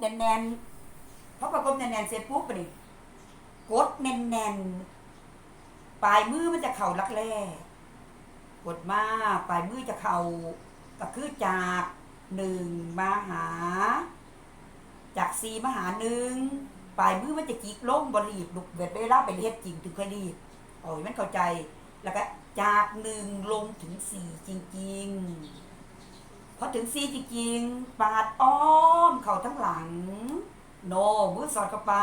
แน่นๆเพราะประกบแน่นๆเสร็จปุ๊บไปนี่กดแน่นๆปลายมือมันจะเข่ารักแร่กดมาปลายมือจะเข่าก็คือจากหนึ่งมาหา จากสี่มาหาหนึ่งปลายมือมันจะจิกลงบรีบลุกเวทเวลาไปเฮ็ดจริงถึงค่อยรีบโอ้ยมันเข้าใจแล้วก็จากหนึ่งลงถึงสี่จริงๆพอถึงซีจริงๆปาดอ้อ เข่าทั้งหลัง โนมือสอดเข้าไป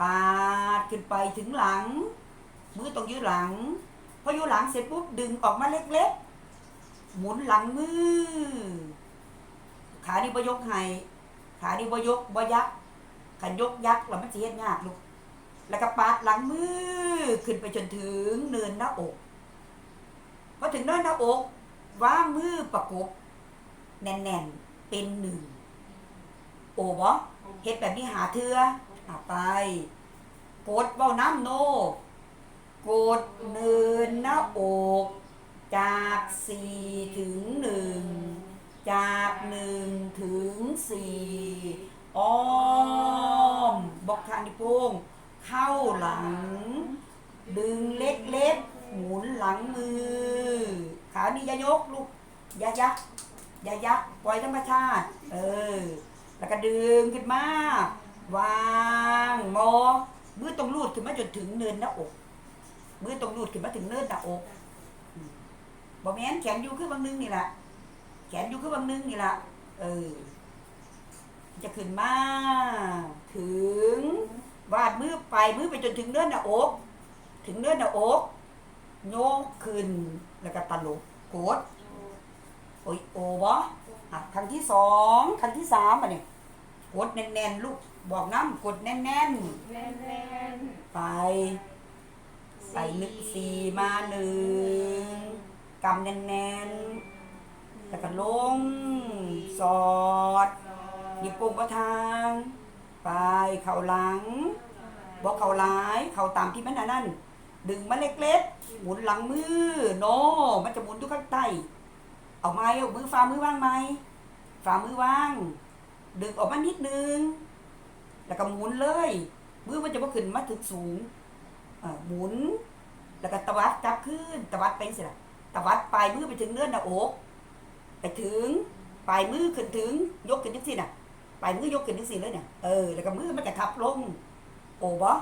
ปาดขึ้นไปถึงหลัง มือตรงยืดหลัง พอยืดหลังเสร็จปุ๊บดึงออกมาเล็กๆ หมุนหลังมือ ขานี่บยกให้ขานี่บยกบยักขันยกยักแล้วมันจะเฮ็ดยากลูก แล้วก็ปาดหลังมือขึ้นไปจนถึงเนินหน้าอกพอถึงเนินหน้าอก ว่ามือประกบแน่นๆ เป็นหนึ่ง โอ้บ่เฮ็ดแบบนี้หาเทืออะไป กดเบ้าน้ำโน กดเนินหน้าอก จากสี่ถึงหนึ่ง จากหนึ่งถึงสี่อ้อม บอกทางนิ้วโป้งเข้าหลัง ดึงเล็กๆ หมุนหลังมือ ขานี่ยายกลูกยายักยายักปล่อยธรรมชาติ เออ แล้วก็ดึงขึ้นมาวางงอมือตรงรูดขึ้นมาจนถึงเนินหน้าอกมือตรงรูดขึ้นมาถึงเนินหน้าอกบอืมบ่แม่นแขนอยู่คือบางนึงนี่แหละแขนอยู่คือบางนึงนี่แหละเออ จะขึ้นมาถึงวาดมือไปมือไปจนถึงเนินหน้าอก ถึงเนินหน้าอกโยกขึ้นแล้วก็ตลบกดโอ้ยโอ้บอะครั้งที่สองครั้งที่สามอะเนี่ย กดแน่นๆ ลูกบอกน้ำกดแน่นแน่นๆ ไป ใส่ลึกสีมาหนึ่งกำแน่นๆ แล้วก็ลง สอดหยิบโป่งประทาง ไปเข่าหลัง บอกเข่าหลาย เข่าตามที่มันอันนั่น ดึงมาเล็กๆ หมุนหลังมือ โน มันจะหมุนทุกข้างใต้ เอาไม้เอามือฝ่ามือว่างไหมฝ่ามือว่าง ดึงออกมานิดนึง แล้วก็หมุนเลย มือมันจะมาขึ้นมาถึงสูงหมุน แล้วก็ตวัดกลับขึ้น ตวัดไปสิละตวัดปลายมือไปถึงเนื้อหน้าอก ไปถึงปลายมือขึ้นถึง ยกขึ้นจังสิน่ะ ปลายมือยกขึ้นจังสิเลยเนี่ย เออ แล้วก็มือมันจะทับลง โอ้บ่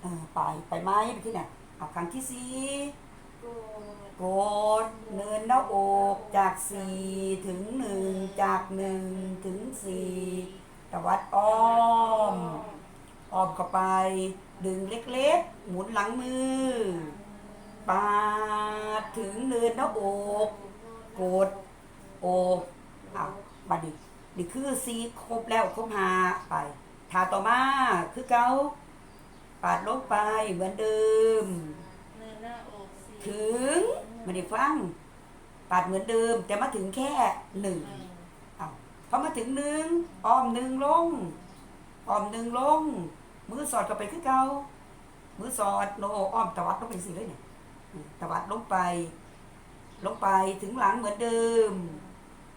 เออไปไปไม้ไปที่ไหนเอาครั้งที่สี่โกรธกดเนินหน้าอกจากสี่ถึงหนึ่งจากหนึ่งถึงสี่ ตวัดอ้อม อ้อมเข้าไป ดึงเล็กๆ หมุนหลังมือ ปาดถึงเนินหน้าอก กด โอกเอาบัดนี้นี่คือสีครบแล้วครบหาไปทาต่อมาคือเกาปาดลงไปเหมือนเดิมเนื้อหน้าอกสี่ถึงไม่ได้ฟัง ปาดเหมือนเดิม แต่มาถึงแค่หนึ่งหนึ่งเอา พอมาถึงหนึ่งอ้อมหนึ่งลงอ้อมหนึ่งลง มือสอดเข้าไปคือเกามือสอดโนอ้อมตวัดลงไปสิเลยเนี่ยตวัดลงไป ลงไปถึงหลังเหมือนเดิม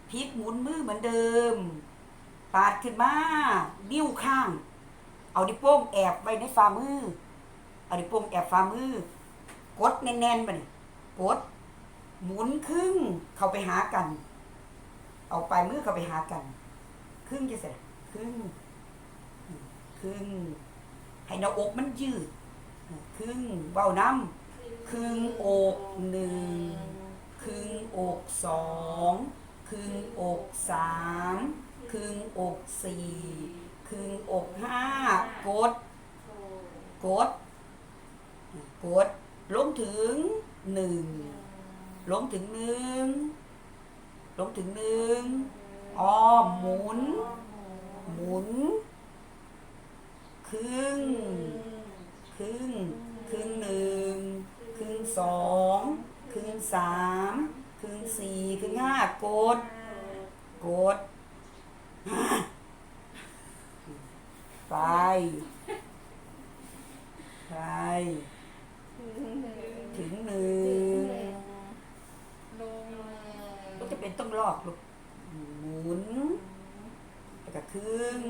พลิกหมุนมือเหมือนเดิม ปาดขึ้นมานิ้วข้าง เอาดิโป้งแอบไว้ในฝ่ามือ เอาดิโป้งแอบฝ่ามือ กดแน่นๆไปกด หมุนครึ่งเข้าไปหากัน เอาปลายมือเข้าไปหากัน ครึ่งจะเสร็จครึ่งครึ่งให้หน้าอกมันยืด ครึ่งเบาน้ำครึ่งอกหนึ่งครึ่งอกสองครึ่งอกสามครึ่งอกสี่ครึ่งอกห้ากด กด กดลงถึงหนึ่งลงถึงหนึ่ง ลงถึงหนึ่งอ้อมหมุน หมุน ครึ่ง ครึ่ง ครึ่งหนึ่ง ครึ่งสอง ครึ่งสาม ครึ่งสี่ ครึ่งห้ากด กด ไป ไป ถึงหนึ่ง ลง ก็จะเป็น ต้องลอกลูกหมุนไปแล้วก็ครึ่ง